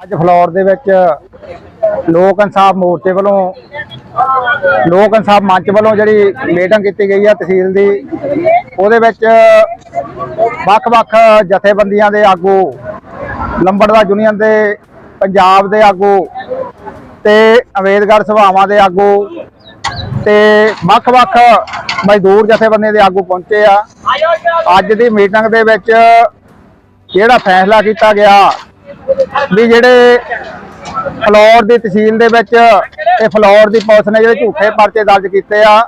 ਅੱਜ ਫਲੋਰ ਦੇ ਵਿੱਚ ਲੋਕ ਇਨਸਾਫ ਮੋਰਚੇ ਵੱਲੋਂ, ਲੋਕ ਇਨਸਾਫ ਮੰਚ ਵੱਲੋਂ ਜਿਹੜੀ ਮੀਟਿੰਗ ਕੀਤੀ ਗਈ ਹੈ ਤਹਿਸੀਲ ਦੀ, ਉਹਦੇ ਵਿੱਚ ਵੱਖ-ਵੱਖ ਜਥੇਬੰਦੀਆਂ ਦੇ ਆਗੂ ਲੰਬੜਦਾਰ ਯੂਨੀਅਨ ਦੇ, ਪੰਜਾਬ ਦੇ ਆਗੂ ਤੇ ਅੰਬੇਦਕਰ ਸਭਾਵਾਂ ਦੇ ਆਗੂ ਤੇ ਵੱਖ-ਵੱਖ ਮਜ਼ਦੂਰ ਜਥੇਬੰਦੀਆਂ ਦੇ ਆਗੂ ਪਹੁੰਚੇ ਆ। ਅੱਜ ਦੀ ਮੀਟਿੰਗ ਦੇ ਵਿੱਚ ਜਿਹੜਾ ਫੈਸਲਾ ਕੀਤਾ ਗਿਆ ਵੀ ਜਿਹੜੇ ਫਲੋਰ ਦੀ ਤਹਿਸੀਲ ਦੇ ਵਿੱਚ ਇਹ ਫਲੋਰ ਦੀ ਪੁਲਿਸ ਨੇ ਜਿਹੜੇ ਝੂਠੇ ਪਰਚੇ ਦਰਜ ਕੀਤੇ ਆ,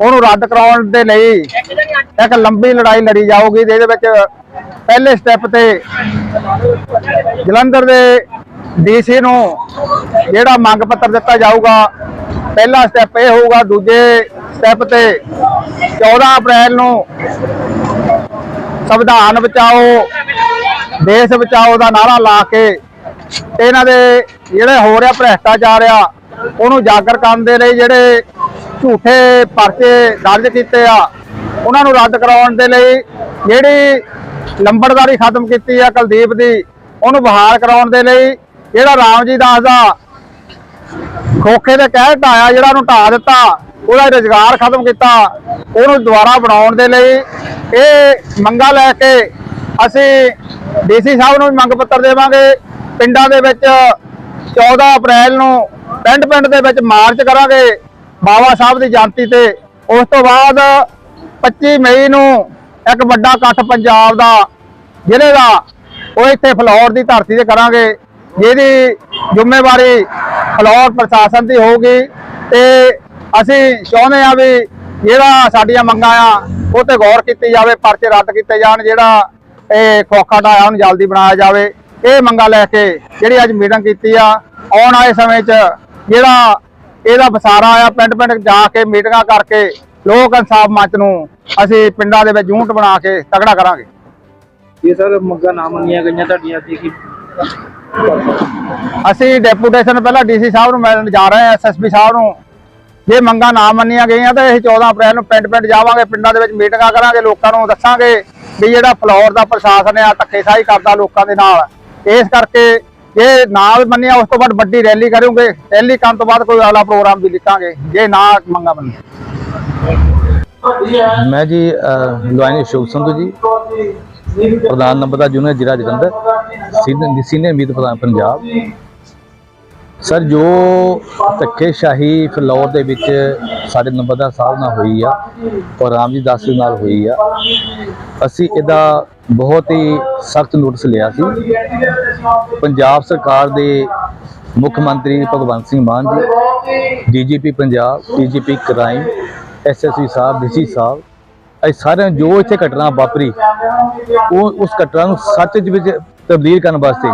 ਉਹਨੂੰ ਰੱਦ ਕਰਾਉਣ ਦੇ ਲਈ ਇੱਕ ਲੰਬੀ ਲੜਾਈ ਲੜੀ ਜਾਊਗੀ ਜਿਹਦੇ ਵਿੱਚ ਪਹਿਲੇ ਸਟੈਪ ਤੇ ਜਲੰਧਰ ਦੇ ਡੀਸੀ ਨੂੰ ਜਿਹੜਾ ਮੰਗ ਪੱਤਰ ਦਿੱਤਾ ਜਾਊਗਾ, ਪਹਿਲਾ ਸਟੈਪ ਇਹ ਹੋਊਗਾ, ਦੂਜੇ ਸਟੈਪ ਤੇ 14 ਅਪ੍ਰੈਲ ਨੂੰ ਸੰਵਿਧਾਨ ਬਚਾਓ। ਦੇਸ਼ ਬਚਾਓ ਦਾ ਨਾਰਾ ਲਾ ਕੇ ਤੇ ਇਹਨਾਂ ਦੇ ਜਿਹੜੇ ਹੋ ਰਿਹਾ ਭ੍ਰਿਸ਼ਟਾਚਾਰ ਆ, ਉਹਨੂੰ ਉਜਾਗਰ ਕਰਨ ਦੇ ਲਈ ਜਿਹੜੇ ਝੂਠੇ ਪਰਚੇ ਦਰਜ ਕੀਤੇ ਆ, ਉਹਨਾਂ ਨੂੰ ਰੱਦ ਕਰਾਉਣ ਦੇ ਲਈ ਜਿਹੜੀ ਲੰਬੜਦਾਰੀ ਖਤਮ ਕੀਤੀ ਆ ਕੁਲਦੀਪ ਦੀ, ਉਹਨੂੰ ਬਹਾਲ ਕਰਾਉਣ ਦੇ ਲਈ ਜਿਹੜਾ ਰਾਮ ਜੀ ਦਾਸ ਦਾ ਖੋਖੇ ਦੇ ਕਹਿ ਢਾਇਆ ਜਿਹੜਾ ਉਹਨੂੰ ਢਾ ਦਿੱਤਾ, ਉਹਦਾ ਰੁਜ਼ਗਾਰ ਖਤਮ ਕੀਤਾ, ਉਹਨੂੰ ਦੁਬਾਰਾ ਬਣਾਉਣ ਦੇ ਲਈ ਇਹ ਮੰਗਾ ਲੈ ਕੇ ਅਸੀਂ ਡੀਸੀ ਸਾਹਿਬ ਨੂੰ ਵੀ ਮੰਗ ਪੱਤਰ ਦੇਵਾਂਗੇ। ਪਿੰਡਾਂ ਦੇ ਵਿੱਚ 14 ਅਪ੍ਰੈਲ ਨੂੰ ਪਿੰਡ ਪਿੰਡ ਦੇ ਵਿੱਚ ਮਾਰਚ ਕਰਾਂਗੇ ਬਾਬਾ ਸਾਹਿਬ ਦੀ ਜਯੰਤੀ ਤੇ। ਉਸ ਤੋਂ ਬਾਅਦ 25 ਮਈ ਨੂੰ ਇੱਕ ਵੱਡਾ ਇਕੱਠ ਪੰਜਾਬ ਦਾ, ਜ਼ਿਲ੍ਹੇ ਦਾ, ਉਹ ਇੱਥੇ ਫਲੌਰ ਦੀ ਧਰਤੀ ਤੇ ਕਰਾਂਗੇ। ਜਿਹਦੀ ਜ਼ਿੰਮੇਵਾਰੀ ਫਲੌਰ ਪ੍ਰਸ਼ਾਸਨ ਦੀ ਹੋਊਗੀ ਤੇ ਅਸੀਂ ਚਾਹੁੰਦੇ ਆ ਵੀ ਜਿਹੜਾ ਸਾਡੀਆਂ ਮੰਗਾਂ ਆ, ਉਹ ਤੇ ਗੌਰ ਕੀਤੀ ਜਾਵੇ, ਪਰਚੇ ਰੱਦ ਕੀਤੇ ਜਾਣ, ਜਿਹੜਾ ਇਹ ਖੋਖਾ ਢਾਇਆ ਉਹਨੂੰ ਜਲਦੀ ਬਣਾਇਆ ਜਾਵੇ। ਇਹ ਮੰਗਾਂ ਲੈ ਕੇ ਜਿਹੜੀ ਅੱਜ ਮੀਟਿੰਗ ਕੀਤੀ ਆ ਆਉਣ ਵਾਲੇ ਸਮੇਂ 'ਚ ਜਿਹੜਾ ਇਹਦਾ ਵਸਾਰਾ ਆ ਪਿੰਡ ਪਿੰਡ ਜਾ ਕੇ ਮੀਟਿੰਗਾਂ ਕਰਕੇ ਲੋਕ ਇਨਸਾਫ ਮੰਚ ਨੂੰ ਅਸੀਂ ਪਿੰਡਾਂ ਦੇ ਵਿੱਚ ਯੂਨਿਟ ਬਣਾ ਕੇ ਤਗੜਾ ਕਰਾਂਗੇ। ਇਹ ਸਰ ਮੰਗਾਂ ਨਾ ਮੰਨੀਆਂ ਗਈਆਂ ਤੁਹਾਡੀਆਂ ਸੀ ਕਿ ਅਸੀਂ ਡੈਪੂਟੇਸ਼ਨ ਪਹਿਲਾਂ ਡੀਸੀ ਸਾਹਿਬ ਨੂੰ ਮਿਲਣ ਜਾ ਰਹੇ ਹਾਂ ਐਸਐਸਪੀ ਸਾਹਿਬ ਨੂੰ। ਜੇ ਮੰਗਾਂ ਨਾ ਮੰਨੀਆਂ ਗਈਆਂ ਤਾਂ ਅਸੀਂ 14 ਅਪ੍ਰੈਲ ਨੂੰ ਪਿੰਡ ਪਿੰਡ ਜਾਵਾਂਗੇ ਪਿੰਡਾਂ ਦੇ ਵਿੱਚ ਮੀਟਿੰਗਾਂ ਕਰਾਂਗੇ ਲੋਕਾਂ ਨੂੰ ਦੱਸਾਂਗੇ। ਵੀ ਜਿਹੜਾ ਫਲੋਰ ਦਾ ਪ੍ਰਸ਼ਾਸਨ ਆ, ਧੱਕੇਸ਼ਾਹੀ ਕਰਦਾ ਲੋਕਾਂ ਦੇ ਨਾਲ। ਇਸ ਕਰਕੇ ਜੇ ਨਾ ਮੰਨਿਆ, ਉਸ ਤੋਂ ਬਾਅਦ ਵੱਡੀ ਰੈਲੀ ਕਰੂਗੇ। ਰੈਲੀ ਕਰਨ ਤੋਂ ਬਾਅਦ ਕੋਈ ਅਗਲਾ ਪ੍ਰੋਗਰਾਮ ਵੀ ਲਿਖਾਂਗੇ। ਜੇ ਨਾ, ਮੰਗਾਂ ਮੰਨਿਆ। ਮੈਂ ਜੀ ਲੋਇਨ ਅਸ਼ੋਕ ਸੰਧੂ ਜੀ, ਪ੍ਰਧਾਨ ਨੰਬਰ ਦਾ ਜੂਨੀਅਰ ਜ਼ਿਲ੍ਹਾ ਜਲੰਧਰ, ਸੀਨੀਅਰ ਸੀਨੀਅਰ ਮੀਤ ਪ੍ਰਧਾਨ ਪੰਜਾਬ। ਸਰ, ਜੋ ਧੱਕੇਸ਼ਾਹੀ ਫਲੋਰ ਦੇ ਵਿੱਚ ਸਾਡੇ ਨੰਬਰਦਾਰ ਸਾਹਿਬ ਨਾਲ ਹੋਈ ਆ ਔਰ ਰਾਮਜੀ ਦਾਸ ਜੀ ਨਾਲ ਹੋਈ ਆ, ਅਸੀਂ ਇਹਦਾ ਬਹੁਤ ਹੀ ਸਖਤ ਨੋਟਿਸ ਲਿਆ ਸੀ। ਪੰਜਾਬ ਸਰਕਾਰ ਦੇ ਮੁੱਖ ਮੰਤਰੀ Bhagwant Singh Mann ji, DGP Punjab, DGP crime SSP sahib DC sahib, ਇਹ ਸਾਰਿਆਂ ਜੋ ਇੱਥੇ ਘਟਨਾ ਵਾਪਰੀ, ਉਹ ਉਸ ਘਟਨਾ ਨੂੰ ਸੱਚ ਵਿੱਚ ਤਬਦੀਲ ਕਰਨ ਵਾਸਤੇ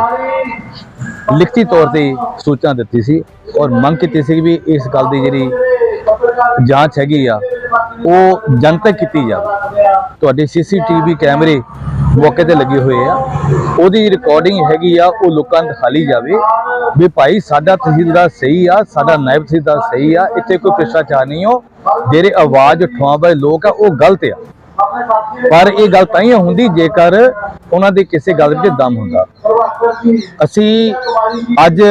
ਲਿਖਤੀ ਤੌਰ ਤੇ ਸੂਚਨਾ ਦਿੱਤੀ ਸੀ ਔਰ ਮੰਗ ਕੀਤੀ ਸੀ ਵੀ ਇਸ ਗੱਲ ਦੀ ਜਿਹੜੀ ਜਾਂਚ ਹੈਗੀ ਆ, ਉਹ ਜਨਤਕ ਕੀਤੀ ਜਾਵੇ। ਤੁਹਾਡੇ ਸੀਸੀਟੀਵੀ ਕੈਮਰੇ ਮੌਕੇ ਤੇ ਲੱਗੇ ਹੋਏ ਆ। ਉਹਦੀ ਰਿਕਾਰਡਿੰਗ ਹੈਗੀ ਆ, ਉਹ ਲੋਕਾਂ ਨੂੰ ਦਿਖਾਲੀ ਜਾਵੇ ਵੀ ਭਾਈ ਸਾਡਾ ਤਹਿਸੀਲਦਾਰ ਸਹੀ ਆ, ਸਾਡਾ ਨਾਇਬ ਤਹਿਸੀਲਦਾਰ ਸਹੀ ਆ, ਇੱਥੇ ਕੋਈ ਭ੍ਰਿਸ਼ਟਾਚਾਰ ਨਹੀਂ ਹੋ ਜਿਹੜੇ ਆਵਾਜ਼ ਉਠਾਉਣ ਵਾਲੇ ਲੋਕ ਆ, ਉਹ ਗਲਤ ਆ। ਪਰ ਇਹ ਗੱਲ ਤਾਂ ਹੀ ਹੁੰਦੀ ਜੇਕਰ ਉਹਨਾਂ ਦੇ ਕਿਸੇ ਗੱਲ ਵਿੱਚ ਦਮ ਹੁੰਦਾ। ਅਸੀਂ ਅੱਜ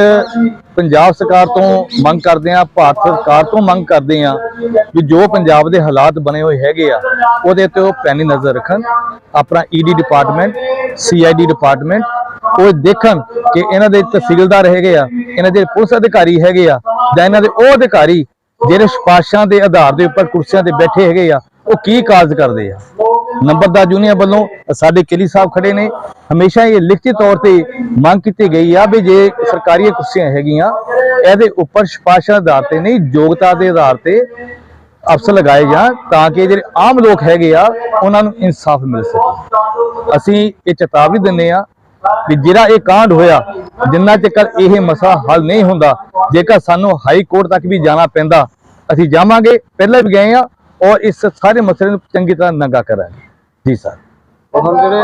ਪੰਜਾਬ ਸਰਕਾਰ ਤੋਂ ਮੰਗ ਕਰਦੇ ਹਾਂ, ਭਾਰਤ ਸਰਕਾਰ ਤੋਂ ਮੰਗ ਕਰਦੇ ਹਾਂ ਵੀ ਜੋ ਪੰਜਾਬ ਦੇ ਹਾਲਾਤ ਬਣੇ ਹੋਏ ਹੈਗੇ ਆ, ਉਹਦੇ ਤੇ ਉਹ ਪੈਣੀ ਨਜ਼ਰ ਰੱਖਣ। ਆਪਣਾ ਈਡੀ ਡਿਪਾਰਟਮੈਂਟ ਸੀਆਈਡੀ ਡਿਪਾਰਟਮੈਂਟ ਉਹ ਦੇਖਣ ਕਿ ਇਹਨਾਂ ਦੇ ਤਹਿਸੀਲਦਾਰ ਹੈਗੇ ਆ, ਇਹਨਾਂ ਦੇ ਪੁਲਿਸ ਅਧਿਕਾਰੀ ਹੈਗੇ ਆ ਜਾਂ ਇਹਨਾਂ ਦੇ ਉਹ ਅਧਿਕਾਰੀ ਜਿਹੜੇ ਸਿਫਾਰਸ਼ਾਂ ਦੇ ਆਧਾਰ ਦੇ ਉੱਪਰ ਕੁਰਸੀਆਂ ਤੇ ਬੈਠੇ ਹੈਗੇ ਆ ਉਹ ਕੀ ਕਾਰਜ ਕਰਦੇ ਆ? ਨੰਬਰਦਾਰ ਜੂਨੀਅਰ ਵੱਲੋਂ ਸਾਡੇ ਕਿਲੀ ਸਾਹਿਬ ਖੜੇ ਨੇ। ਹਮੇਸ਼ਾ ਇਹ ਲਿਖਤੀ ਤੌਰ ਤੇ ਮੰਗ ਕੀਤੀ ਗਈ ਆ ਵੀ ਜੇ ਸਰਕਾਰੀ ਕੁਰਸੀਆਂ ਹੈਗੀਆਂ, ਇਹਦੇ ਉੱਪਰ ਸਿਫਾਰਸ਼ਾਂ ਆਧਾਰ ਤੇ ਨਹੀਂ, ਯੋਗਤਾ ਦੇ ਆਧਾਰ ਤੇ ਅਫਸਰ ਲਗਾਏ ਜਾਣ ਤਾਂ ਕਿ ਜਿਹੜੇ ਆਮ ਲੋਕ ਹੈਗੇ ਆ, ਉਹਨਾਂ ਨੂੰ ਇਨਸਾਫ ਮਿਲ ਸਕੇ। ਅਸੀਂ ਇਹ ਚੇਤਾਵਨੀ ਦਿੰਦੇ ਆ ਵੀ ਜਿਹੜਾ ਇਹ ਕਾਂਡ ਹੋਇਆ, ਜਿੰਨਾ ਚਿਰ ਇਹ ਮਸਲਾ ਹੱਲ ਨਹੀਂ ਹੁੰਦਾ, ਜੇਕਰ ਸਾਨੂੰ ਹਾਈ ਕੋਰਟ ਤੱਕ ਵੀ ਜਾਣਾ ਪੈਂਦਾ, ਅਸੀਂ ਜਾਵਾਂਗੇ। ਪਹਿਲਾਂ ਵੀ ਗਏ ਆ ਔਰ ਇਸ ਸਾਰੇ ਮਸਲੇ ਨੂੰ ਚੰਗੀ ਤਰ੍ਹਾਂ ਨੰਗਾ ਕਰਾਂਗੇ। ਜੀ ਸਰ। ਹੁਣ ਜਿਹੜੇ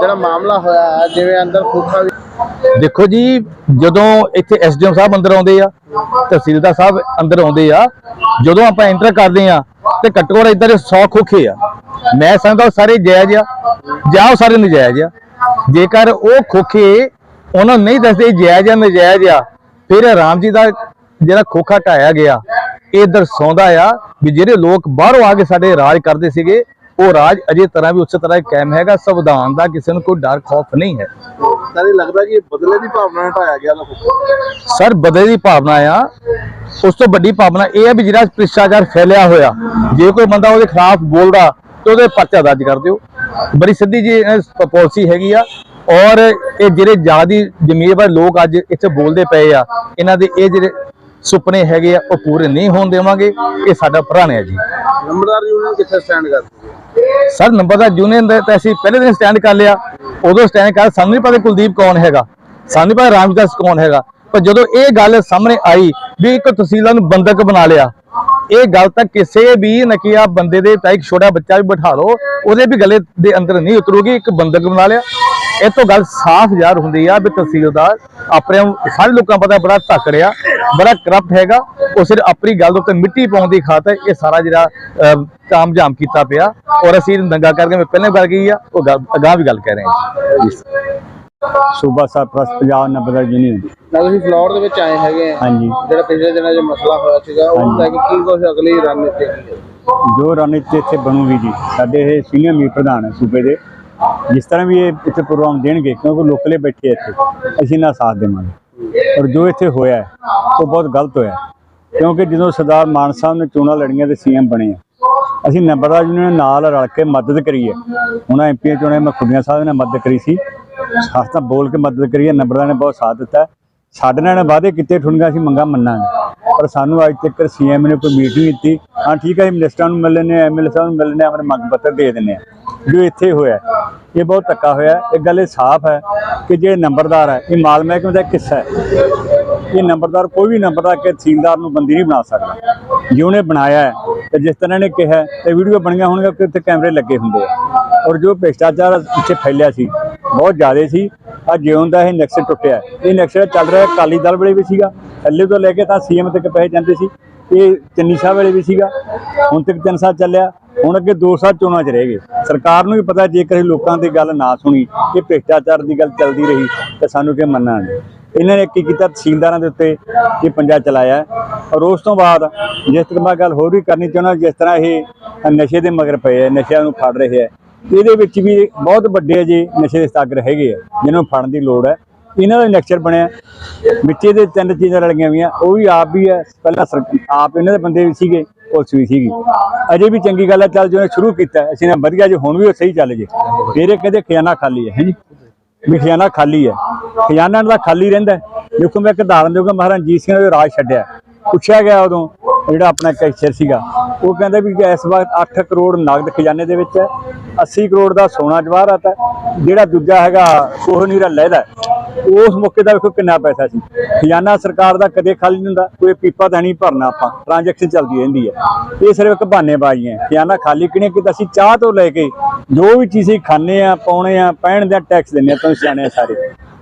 ਜਿਹੜਾ ਮਾਮਲਾ ਹੋਇਆ ਹੈ, ਜਿਵੇਂ ਅੰਦਰ ਵੀ ਦੇਖੋ ਜੀ ਜਦੋਂ ਇੱਥੇ ਐਸਡੀਐਮ ਸਾਹਿਬ ਅੰਦਰ ਆਉਂਦੇ ਆ ਤਹਿਸੀਲਦਾਰ ਸਾਹਿਬ ਅੰਦਰ ਆਉਂਦੇ ਆ ਜਦੋਂ ਆਪਾਂ ਐਂਟਰ ਕਰਦੇ ਆ ਤੇ ਘੱਟੋ ਘੱਟ ਇਦਾਂ ਦੇ 100 ਖੋਖੇ ਆ। ਮੈਂ ਸਮਝਦਾ ਸਾਰੇ ਜਾਇਜ਼ ਆ ਜਾਂ ਉਹ ਸਾਰੇ ਨਜਾਇਜ਼ ਆ। ਜੇਕਰ ਉਹ ਖੋਖੇ ਉਹਨਾਂ ਨੂੰ ਨਹੀਂ ਦੱਸਦੇ ਜਾਇਜ਼ ਆ ਨਜਾਇਜ਼ ਆ ਫਿਰ ਰਾਮ ਜੀ ਦਾ ਜਿਹੜਾ ਖੋਖਾ ਢਾਇਆ ਗਿਆ ਇਹ ਦਰਸਾਉਂਦਾ ਆ ਵੀ ਜਿਹੜੇ ਲੋਕ ਬਾਹਰੋਂ ਆ ਕੇ ਸਾਡੇ ਰਾਜ ਕਰਦੇ ਸੀਗੇ ਉਹ ਰਾਜ ਅਜੇ ਤਰ੍ਹਾਂ ਵੀ ਉਸੇ ਤਰ੍ਹਾਂ ਕਾਇਮ ਹੈਗਾ। ਸੰਵਿਧਾਨ ਦਾ ਕਿਸੇ ਨੂੰ ਕੋਈ ਡਰ ਖੌਫ ਨਹੀਂ ਹੈ। ਸਾਰੇ ਲੱਗਦਾ ਕਿ ਬਦਲੇ ਦੀ ਭਾਵਨਾ ਢਾਇਆ ਗਿਆ ਸਰ ਬਦਲੇ ਦੀ ਭਾਵਨਾ ਆ। ਉਸ ਤੋਂ ਵੱਡੀ ਭਾਵਨਾ ਇਹ ਹੈ ਵੀ ਜਿਹੜਾ ਭ੍ਰਿਸ਼ਟਾਚਾਰ ਫੈਲਿਆ ਹੋਇਆ ਜੇ ਕੋਈ ਬੰਦਾ ਉਹਦੇ ਖਿਲਾਫ ਬੋਲਦਾ ਤੇ ਉਹਦੇ ਪਰਚਾ ਦਰਜ ਕਰ ਦਿਓ। ਬੜੀ ਸਿੱਧੀ ਜੀ ਪਾਲਿਸੀ ਹੈਗੀ ਆ। ਔਰ ਇਹ ਜਿਹੜੇ ਜਿਆਦੀ ਜ਼ਮੀਰਵਾਰ ਲੋਕ ਅੱਜ ਇੱਥੇ ਬੋਲਦੇ ਪਏ ਆ ਇਹਨਾਂ ਦੇ ਇਹ ਜਿਹੜੇ ਸੁਪਨੇ ਹੈਗੇ ਆ ਉਹ ਪੂਰੇ ਨਹੀਂ ਹੋਣ ਦੇਵਾਂਗੇ। ਇਹ ਸਾਡਾ ਪ੍ਰਣ ਹੈ ਜੀ। ਨੰਬਰਦਾਰ ਯੂਨੀਅਨ ਕਿੱਥੇ ਸਟੈਂਡ ਕਰਦੀ ਹੈ ਸਰ ਨੰਬਰਦਾਰ ਯੂਨੀਅਨ ਦਾ ਤਾਂ ਅਸੀਂ ਪਹਿਲੇ ਦਿਨ ਸਟੈਂਡ ਕਰ ਲਿਆ। ਉਦੋਂ ਸਟੈਂਡ ਕਰ ਸਾਨੂੰ ਨਹੀਂ ਪਤਾ ਕੁਲਦੀਪ ਕੌਣ ਹੈਗਾ। ਸਾਨੂੰ ਪਤਾ ਰਾਮਦਾਸ ਕੌਣ ਹੈਗਾ। ਪਰ ਜਦੋਂ ਇਹ ਗੱਲ ਸਾਹਮਣੇ ਆਈ ਵੀ ਇੱਕ ਤਹਿਸੀਲਾਂ ਨੂੰ ਬੰਦਕ ਬਣਾ ਲਿਆ ਇਹ ਗੱਲ ਤਾਂ ਕਿਸੇ ਵੀ ਨਕੀਆ ਬੰਦੇ ਦੇ ਤਾਂ ਇੱਕ ਛੋਟਾ ਬੱਚਾ ਵੀ ਬਿਠਾ ਲਓ ਉਹਦੇ ਵੀ ਗਲੇ ਦੇ ਅੰਦਰ ਨਹੀਂ ਉਤਰੂਗੀ ਇੱਕ ਬੰਦਕ ਬਣਾ ਲਿਆ। ਇਹ ਤੋਂ ਗੱਲ ਸਾਫ਼ ਜ਼ਾਹਰ ਹੁੰਦੀ ਆ ਵੀ ਤਹਿਸੀਲਦਾਰ ਆਪਣੇ ਸਾਰੇ ਲੋਕਾਂ ਪਤਾ ਬੜਾ ਧੱਕ ਰਿਹਾ ਬੜਾ ਕਰਪਟ ਹੈਗਾ। ਉਹ ਸਿਰ ਆਪਣੀ ਗੱਲ ਉੱਤੇ ਮਿੱਟੀ ਪਾਉਣ ਦੀ ਖਾਤਰ ਇਹ ਸਾਰਾ ਜਿਹੜਾ ਅਹ, ਕਾਮਯਾਬ ਕੀਤਾ ਪਿਆ। ਔਰ ਅਸੀਂ ਦੰਗਾ ਕਰਕੇ ਮੈਂ ਪਹਿਲਾਂ ਗੱਲ ਕਹੀ ਆ ਉਹ ਗੱਲ- ਅਗਾਂਹ ਵੀ ਗੱਲ ਕਹਿ ਰਹੇ ਹਾਂ ਜੀ। ਸੂਬਾ ਸਰਪ੍ਰਸਤ ਪੰਜਾਬ ਨੰਬਰ ਯੂਨੀਅਨ। ਨਾਲ ਤੁਸੀਂ ਫਲੋਰ ਦੇ ਵਿੱਚ ਆਏ ਹੈਗੇ ਆ। ਹਾਂਜੀ। ਜਿਹੜਾ ਪਿਛਲੇ ਦਿਨਾਂ 'ਚ ਮਸਲਾ ਹੋਇਆ ਸੀਗਾ ਉਹ ਲੈ ਕੇ ਕੀ ਕੁਝ ਅਗਲੀ ਰਣਨੀਤੀ ਕੀ ਹੈ? ਜੋ ਰਣਨੀਤੀ ਇੱਥੇ ਬਣੂਗੀ ਜੀ ਸਾਡੇ ਇਹ ਸੀਨੀਅਰ ਮੀਤ ਪ੍ਰਧਾਨ ਹੈ ਸੂਬੇ ਦੇ। ਜਿਸ ਤਰ੍ਹਾਂ ਵੀ ਇਹ ਇੱਥੇ ਪ੍ਰੋਗਰਾਮ ਦੇਣਗੇ, ਕਿਉਂਕਿ ਲੋਕਲੇ ਬੈਠੇ ਆ ਇੱਥੇ, ਅਸੀਂ ਨਾ ਸਾਥ ਦੇਵਾਂਗੇ। ਔਰ ਜੋ ਇੱਥੇ ਹੋਇਆ ਉਹ ਬਹੁਤ ਗਲਤ ਹੋਇਆ ਕਿਉਂਕਿ ਜਦੋਂ ਸਰਦਾਰ ਮਾਨ ਸਾਹਿਬ ਨੇ ਚੋਣਾਂ ਲੜੀਆਂ ਤੇ ਸੀਐਮ ਬਣੇ ਆ, ਅਸੀਂ ਨੰਬਰਦਾਰ ਨੇ ਨਾਲ ਰਲ ਕੇ ਮਦਦ ਕਰੀ ਹੈ। ਉਹਨਾਂ ਐਮਪੀਆਂ ਚੋਣਾਂ ਮੈਂ ਖੁੱਡੀਆਂ ਸਾਹਿਬ ਨੇ ਮਦਦ ਕਰੀ ਸੀ। ਖਾਸ ਤਾਂ ਬੋਲ ਕੇ ਮਦਦ ਕਰੀ ਹੈ ਨੰਬਰਦਾਰ ਨੇ ਬਹੁਤ ਸਾਥ ਦਿੱਤਾ ਸਾਡੇ ਨਾਲ ਵਾਅਦੇ ਕੀਤੇ ਠੁਣਗਾ, ਅਸੀਂ ਮੰਗਾ ਮੰਨਾਂਗੇ। ਪਰ ਸਾਨੂੰ ਅੱਜ ਤੱਕ ਸੀਐਮ ਨੇ ਕੋਈ ਮੀਟਿੰਗ ਦਿੱਤੀ। ਹਾਂ, ਠੀਕ ਹੈ, ਅਸੀਂ ਮਿਨਿਸਟਰਾਂ ਨੂੰ ਮਿਲਣੇ ਐਮਐਲਏ ਸਾਹਿਬ ਨੂੰ ਮਿਲਣੇ ਆਪਣੇ ਮੰਗ ਪੱਤਰ ਦੇ ਦਿੰਦੇ ਆ ਜੋ ਇੱਥੇ ਹੋਇਆ ਇਹ ਬਹੁਤ ਧੱਕਾ ਹੋਇਆ ਇਹ ਗੱਲ ਇਹ ਸਾਫ਼ ਹੈ ਕਿ ਜਿਹੜੇ ਨੰਬਰਦਾਰ ਹੈ ਇਹ ਮਾਲ ਮਹਿਕਮੇ ਦਾ ਕਿੱਸਾ ਹੈ। ਇਹ ਨੰਬਰਦਾਰ ਕੋਈ ਵੀ ਨੰਬਰਦਾਰ ਕਿ ਤਹਿਸੀਲਦਾਰ ਨੂੰ ਬੰਦੀ ਨਹੀਂ ਬਣਾ ਸਕਦਾ। ਜੇ ਉਹਨੇ ਬਣਾਇਆ ਹੈ ਤੇ ਜਿਸ ਤਰ੍ਹਾਂ ਨੇ ਕਿਹਾ ਹੈ, ਤੇ ਵੀਡੀਓ ਬਣੀਆਂ ਹੋਣਗੀਆਂ ਕਿ ਉੱਥੇ ਕੈਮਰੇ ਲੱਗੇ ਹੁੰਦੇ ਆ। ਔਰ ਜੋ ਭ੍ਰਿਸ਼ਟਾਚਾਰ ਪਿੱਛੇ ਫੈਲਿਆ ਸੀ ਬਹੁਤ ਜ਼ਿਆਦਾ ਸੀ। ਆ ਜਿਉਂ ਦਾ ਇਹ ਨਕਸ਼ਾ ਟੁੱਟਿਆ ਇਹ ਨਕਸ਼ਾ ਚੱਲ ਰਿਹਾ ਅਕਾਲੀ ਦਲ ਵੇਲੇ ਵੀ ਸੀਗਾ। ਥੱਲੇ ਤੋਂ ਲੈ ਕੇ ਤਾਂ ਸੀਐਮ ਤੱਕ ਪੈਸੇ ਜਾਂਦੇ ਸੀ। ਇਹ ਚੰਨੀ ਸਾਹਿਬ ਵੇਲੇ ਵੀ ਸੀਗਾ। ਹੁਣ ਤੱਕ 3 ਸਾਲ ਚੱਲਿਆ। ਹੁਣ ਅੱਗੇ 2 ਸਾਲ ਚੋਣਾਂ 'ਚ ਰਹਿ ਗਏ। ਸਰਕਾਰ ਨੂੰ ਵੀ ਪਤਾ ਜੇਕਰ ਲੋਕਾਂ ਦੀ ਗੱਲ ਨਾ ਸੁਣੀ, ਇਹ ਭ੍ਰਿਸ਼ਟਾਚਾਰ ਦੀ ਗੱਲ ਚੱਲਦੀ ਰਹੀ, ਤਾਂ ਸਾਨੂੰ ਕਿ ਮੰਨਣਾ ਨਹੀਂ ਇਹਨਾਂ ਨੇ ਕੀ ਕੀਤਾ? ਤਹਿਸੀਲਦਾਰਾਂ ਦੇ ਉੱਤੇ ਇਹ ਪੰਜਾ ਚਲਾਇਆ। ਔਰ ਉਸ ਤੋਂ ਬਾਅਦ ਜਿਸ ਤਰ੍ਹਾਂ ਮੈਂ ਗੱਲ ਹੋਰ ਵੀ ਕਰਨੀ ਚਾਹੁੰਦਾ, ਜਿਸ ਤਰ੍ਹਾਂ ਇਹ ਨਸ਼ੇ ਦੇ ਮਗਰ ਪਏ ਹੈ, ਨਸ਼ਿਆਂ ਨੂੰ ਫੜ ਰਹੇ ਹੈ। ਇਹਦੇ ਵਿੱਚ ਵੀ ਬਹੁਤ ਵੱਡੇ ਜੇ ਨਸ਼ੇ ਦੇ ਸਾਗਰ ਹੈਗੇ ਆ ਜਿਨ੍ਹਾਂ ਨੂੰ ਫੜਨ ਦੀ ਲੋੜ ਹੈ। ਇਹਨਾਂ ਦਾ ਨਕਸ਼ਰ ਬਣਿਆ। ਵਿੱਚ ਇਹਦੇ ਤਿੰਨ ਚੀਜ਼ਾਂ ਰਲੀਆਂ ਹੋਈਆਂ, ਉਹ ਵੀ ਆਪ ਵੀ ਹੈ। ਪਹਿਲਾਂ ਸਰ- ਆਪ ਇਹਨਾਂ ਦੇ ਬੰਦੇ ਵੀ ਸੀਗੇ, ਪੁਲਿਸ ਵੀ ਸੀਗੀ। ਅਜੇ ਵੀ ਚੰਗੀ ਗੱਲ ਹੈ, ਚੱਲ ਜੋ ਸ਼ੁਰੂ ਕੀਤਾ, ਅਸੀਂ ਨੇ ਵਧੀਆ ਜੇ, ਹੁਣ ਵੀ ਉਹ ਸਹੀ ਚੱਲ ਜੇ। ਫਿਰ ਕਹਿੰਦੇ ਖਜ਼ਾਨਾ ਖਾਲੀ ਹੈ, ਹੈਂਜੀ। ਵੀ ਖਜ਼ਾਨਾ ਖਾਲੀ ਹੈ। ਖਜ਼ਾਨਾ ਦਾ ਖਾਲੀ ਰਹਿੰਦਾ ਦੇਖੋ ਮੈਂ ਇੱਕ ਉਦਾਹਰਨ ਦੇਵਾਂਗਾ ਮਹਾਰਾਜ ਰਣਜੀਤ ਸਿੰਘ ਨੇ ਰਾਜ ਛੱਡਿਆ। ਪੁੱਛਿਆ ਗਿਆ ਉਦੋਂ ਜਿਹੜਾ ਆਪਣਾ ਕੈਸ਼ੀਅਰ ਸੀਗਾ, ਉਹ ਕਹਿੰਦਾ ਵੀ ਇਸ ਵਕਤ 8 ਕਰੋੜ ਨਗਦ ਖਜ਼ਾਨੇ ਦੇ ਵਿੱਚ ਹੈ 80 ਕਰੋੜ ਦਾ ਸੋਨਾ ਜਵਾਹਰਾਤ ਹੈ, ਜਿਹੜਾ ਦੂਜਾ ਹੈਗਾ ਕੋਹਨੀਰਾ ਲਹਿਦਾ ਹੈ। ਉਸ ਮੌਕੇ ਦਾ ਵੇਖੋ ਕਿੰਨਾ ਪੈਸਾ ਸੀ। ਖਜ਼ਾਨਾ ਸਰਕਾਰ ਦਾ ਕਦੇ ਖਾਲੀ ਨਹੀਂ ਹੁੰਦਾ, ਕੋਈ ਪੀਪਾ ਤਾਂ ਨਹੀਂ ਭਰਨਾ ਆਪਾਂ ਟ੍ਰਾਂਜੈਕਸ਼ਨ ਚੱਲਦੀ ਰਹਿੰਦੀ ਹੈ। ਇਹ ਸਿਰਫ ਇੱਕ ਬਹਾਨੇਬਾਜ਼ੀ ਹੈ। ਖਜ਼ਾਨਾ ਖਾਲੀ ਕਿਨੇ ਕੀਤਾ ਅਸੀਂ ਚਾਹ ਤੋਂ ਲੈ ਕੇ ਜੋ ਵੀ ਚੀਜ਼ ਅਸੀਂ ਖਾਂਦੇ ਆ ਪਾਉਣੇ ਆ ਪਹਿਣ ਦਾ ਟੈਕਸ ਦਿੰਦੇ ਆ ਤੁਸੀਂ ਸਿਆਣੇ ਆ ਸਾਰੇ।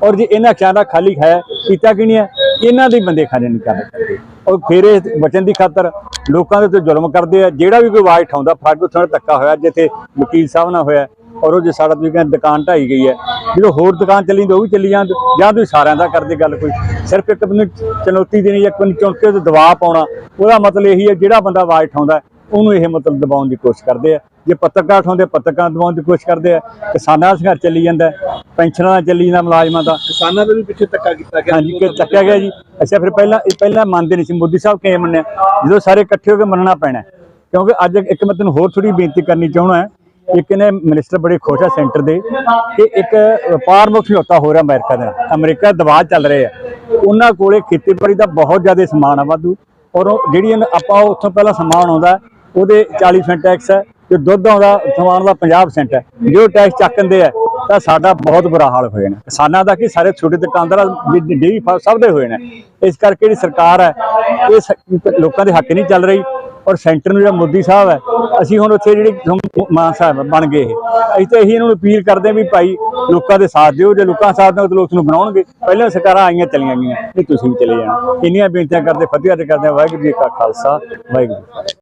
ਔਰ ਜੇ ਇਹਨਾਂ ਖਜ਼ਾਨਾ ਖਾਲੀ ਹੈ, ਕੀਤਾ ਕਿ ਨਹੀਂ ਹੈ ਇਹਨਾਂ ਦੇ ਬੰਦੇ ਖਾਣੇ ਨਹੀਂ ਕਰਦੇ ਔਰ ਫਿਰ ਇਹ ਬਚਨ ਦੀ ਖਾਤਰ ਲੋਕਾਂ ਦੇ ਉੱਤੇ ਜ਼ੁਲਮ ਕਰਦੇ ਆ। ਜਿਹੜਾ ਵੀ ਕੋਈ ਆਵਾਜ਼ ਉਠਾਉਂਦਾ ਫੜ ਕੇ ਥੋੜਾ ਧੱਕਾ ਹੋਇਆ, ਜਿੱਥੇ ਵਕੀਲ ਸਾਹਿਬ ਨਾਲ ਹੋਇਆ, ਔਰ ਉਹ ਜੇ ਸਾਡਾ ਤੁਸੀਂ ਕਹਿੰਦੇ ਦੁਕਾਨ ਢਾਈ ਗਈ ਹੈ। ਜਦੋਂ ਹੋਰ ਦੁਕਾਨ ਚੱਲੀ ਤਾਂ ਉਹ ਵੀ ਚੱਲੀ ਜਾਣ ਜਾਂ ਤੁਸੀਂ ਸਾਰਿਆਂ ਦਾ ਕਰਦੇ ਗੱਲ ਕੋਈ। ਸਿਰਫ ਇੱਕ ਬੰਦੇ ਚੁਣੌਤੀ ਦੇਣੀ ਜਾਂ ਕੋਈ ਚੁਣ ਕੇ ਦਬਾਅ ਪਾਉਣਾ, ਉਹਦਾ ਮਤਲਬ ਇਹੀ ਹੈ, ਜਿਹੜਾ ਬੰਦਾ ਆਵਾਜ਼ ਉਠਾਉਂਦਾ ਉਹਨੂੰ ਇਹ ਮਤਲਬ ਦਬਾਉਣ ਦੀ ਕੋਸ਼ਿਸ਼ ਕਰਦੇ ਆ। ਜੇ ਪੱਤਰਕਾਰ ਉਠਾਉਂਦੇ ਪੱਤਰਕਾਰ ਦਬਾਉਣ ਦੀ ਕੋਸ਼ਿਸ਼ ਕਰਦੇ ਆ ਕਿਸਾਨਾਂ ਦਾ ਸੰਘਰਸ਼ ਚੱਲੀ ਜਾਂਦਾ ਪੈਨਸ਼ਨਾਂ ਦਾ ਚੱਲੀ ਜਾਂਦਾ ਮੁਲਾਜ਼ਮਾਂ ਦਾ। ਕਿਸਾਨਾਂ ਦੇ ਵੀ ਪਿੱਛੇ ਧੱਕਾ ਕੀਤਾ ਗਿਆ। ਹਾਂਜੀ ਕਿ ਚੱਕਿਆ ਗਿਆ ਜੀ। ਅੱਛਾ ਫਿਰ ਪਹਿਲਾਂ ਇਹ ਪਹਿਲਾਂ ਮੰਨਦੇ ਨਹੀਂ ਸੀ। ਮੋਦੀ ਸਾਹਿਬ ਕਿਵੇਂ ਮੰਨਿਆ? ਜਦੋਂ ਸਾਰੇ ਇਕੱਠੇ ਹੋ ਕੇ ਮੰਨਣਾ ਪੈਣਾ। ਕਿਉਂਕਿ ਅੱਜ ਇੱਕ ਮੈਂ ਤੈਨੂੰ ਹੋਰ ਥੋੜੀ ਬੇਨਤੀ ਕਰਨੀ ਚਾਹੁੰਦਾ ਹਾਂ। ਇੱਕ ਨੇ ਮਿਨਿਸਟਰ ਬੜੇ ਖੁਸ਼ ਆ ਸੈਂਟਰ ਦੇ ਕਿ ਇੱਕ ਵਪਾਰ ਸਮਝੌਤਾ ਹੋ ਰਿਹਾ ਅਮਰੀਕਾ ਦੇ। ਅਮਰੀਕਾ ਦਬਾਅ ਚੱਲ ਰਿਹਾ ਹੈ। ਉਹਨਾਂ ਕੋਲੇ ਖੇਤੀਬਾੜੀ ਦਾ ਬਹੁਤ ਜ਼ਿਆਦਾ ਸਮਾਨ ਆ ਵਾਧੂ। ਔਰ ਉਹ ਜਿਹੜੀ ਇਹਨਾਂ- ਆਪਾਂ ਉੱਥੋਂ ਪਹਿਲਾਂ ਸਮਾਨ ਆਉਂਦਾ ਉਹਦੇ 40% ਟੈਕਸ ਹੈ ਜੋ ਦੁੱਧ ਆਉਂਦਾ ਸਮਾਨ ਦਾ 50% ਹੈ। ਜੋ ਟੈਕਸ ਚੱਕਦੇ ਆ, ਤਾਂ ਸਾਡਾ ਬਹੁਤ ਬੁਰਾ ਹਾਲ ਹੋ ਨੇ ਕਿਸਾਨਾਂ ਦਾ ਕੀ, ਸਾਰੇ ਛੋਟੇ ਦੁਕਾਨਦਾਰਾਂ ਡੇਰੀ ਫਾਰਮ ਸਭ ਦੇ ਹੋਏ ਨੇ ਇਸ ਕਰਕੇ ਜਿਹੜੀ ਸਰਕਾਰ ਹੈ, ਇਹ ਸ- ਲੋਕਾਂ ਦੇ ਹੱਕ ਨਹੀਂ ਚੱਲ ਰਹੀ। ਔਰ ਸੈਂਟਰ ਨੂੰ ਜਿਹੜਾ ਮੋਦੀ ਸਾਹਿਬ ਹੈ, ਅਸੀਂ ਹੁਣ ਉੱਥੇ ਜਿਹੜੇ ਮਾਨ ਸਾਹਿਬ ਬਣ ਗਏ ਇਹ। ਅਸੀਂ ਤਾਂ ਇਹੀ ਇਹਨਾਂ ਨੂੰ ਅਪੀਲ ਕਰਦੇ ਹਾਂ ਵੀ ਭਾਈ, ਲੋਕਾਂ ਦੇ ਸਾਥ ਦਿਓ, ਜੇ ਲੋਕਾਂ ਦਾ ਸਾਥ ਦਿਓ, ਤਾਂ ਲੋਕ ਨੂੰ ਬਣਾਉਣਗੇ। ਪਹਿਲਾਂ ਸਰਕਾਰਾਂ ਆਈਆਂ, ਚਲੀਆਂ ਗਈਆਂ ਇਹ ਤੁਸੀਂ ਵੀ ਚਲੇ ਜਾਣਾ। ਇੰਨੀਆਂ ਬੇਨਤੀਆਂ ਕਰਦੇ, ਫਤਿਹ ਤੇ ਕਰਦੇ ਵਾਹਿਗੁਰੂ ਜੀ ਕਾ ਖਾਲਸਾ, ਵਾਹਿਗੁਰੂ ਜੀ